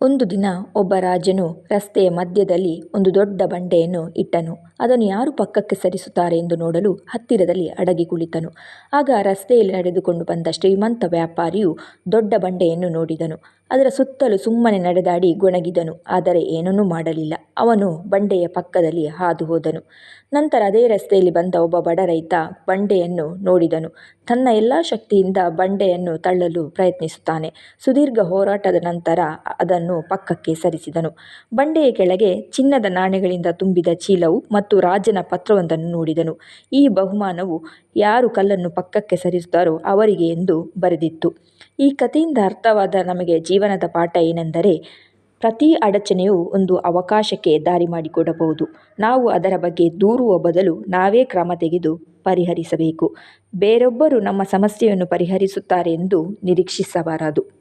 ಒಂದು ದಿನ ಒಬ್ಬ ರಾಜನು ರಸ್ತೆಯ ಮಧ್ಯದಲ್ಲಿ ಒಂದು ದೊಡ್ಡ ಬಂಡೆಯನ್ನು ಇಟ್ಟನು. ಅದನ್ನು ಯಾರು ಪಕ್ಕಕ್ಕೆ ಸರಿಸುತ್ತಾರೆ ಎಂದು ನೋಡಲು ಹತ್ತಿರದಲ್ಲಿ ಅಡಗಿ ಕುಳಿತನು. ಆಗ ರಸ್ತೆಯಲ್ಲಿ ನಡೆದುಕೊಂಡು ಬಂದ ಶ್ರೀಮಂತ ವ್ಯಾಪಾರಿಯು ದೊಡ್ಡ ಬಂಡೆಯನ್ನು ನೋಡಿದನು. ಅದರ ಸುತ್ತಲೂ ಸುಮ್ಮನೆ ನಡೆದಾಡಿ ಗೊಣಗಿದನು, ಆದರೆ ಏನನ್ನೂ ಮಾಡಲಿಲ್ಲ. ಅವನು ಬಂಡೆಯ ಪಕ್ಕದಲ್ಲಿ ಹಾದು ಹೋದನು ನಂತರ ಅದೇ ರಸ್ತೆಯಲ್ಲಿ ಬಂದ ಒಬ್ಬ ಬಡ ರೈತ ಬಂಡೆಯನ್ನು ನೋಡಿದನು. ತನ್ನ ಎಲ್ಲ ಶಕ್ತಿಯಿಂದ ಬಂಡೆಯನ್ನು ತಳ್ಳಲು ಪ್ರಯತ್ನಿಸುತ್ತಾನೆ. ಸುದೀರ್ಘ ಹೋರಾಟದ ನಂತರ ಪಕ್ಕಕ್ಕೆ ಸರಿಸಿದನು. ಬಂಡೆಯ ಕೆಳಗೆ ಚಿನ್ನದ ನಾಣ್ಯಗಳಿಂದ ತುಂಬಿದ ಚೀಲವು ಮತ್ತು ರಾಜನ ಪತ್ರವೊಂದನ್ನು ನೋಡಿದನು. ಈ ಬಹುಮಾನವು ಯಾರು ಕಲ್ಲನ್ನು ಪಕ್ಕಕ್ಕೆ ಸರಿಸುತ್ತಾರೋ ಅವರಿಗೆ ಎಂದು ಬರೆದಿತ್ತು. ಈ ಕಥೆಯಿಂದ ಅರ್ಥವಾದ ನಮಗೆ ಜೀವನದ ಪಾಠ ಏನೆಂದರೆ, ಪ್ರತಿ ಅಡಚಣೆಯೂ ಒಂದು ಅವಕಾಶಕ್ಕೆ ದಾರಿ ಮಾಡಿಕೊಡಬಹುದು. ನಾವು ಅದರ ಬಗ್ಗೆ ದೂರುವ ಬದಲು ನಾವೇ ಕ್ರಮ ತೆಗೆದು ಪರಿಹರಿಸಬೇಕು. ಬೇರೊಬ್ಬರು ನಮ್ಮ ಸಮಸ್ಯೆಯನ್ನು ಪರಿಹರಿಸುತ್ತಾರೆ ಎಂದು ನಿರೀಕ್ಷಿಸಬಾರದು.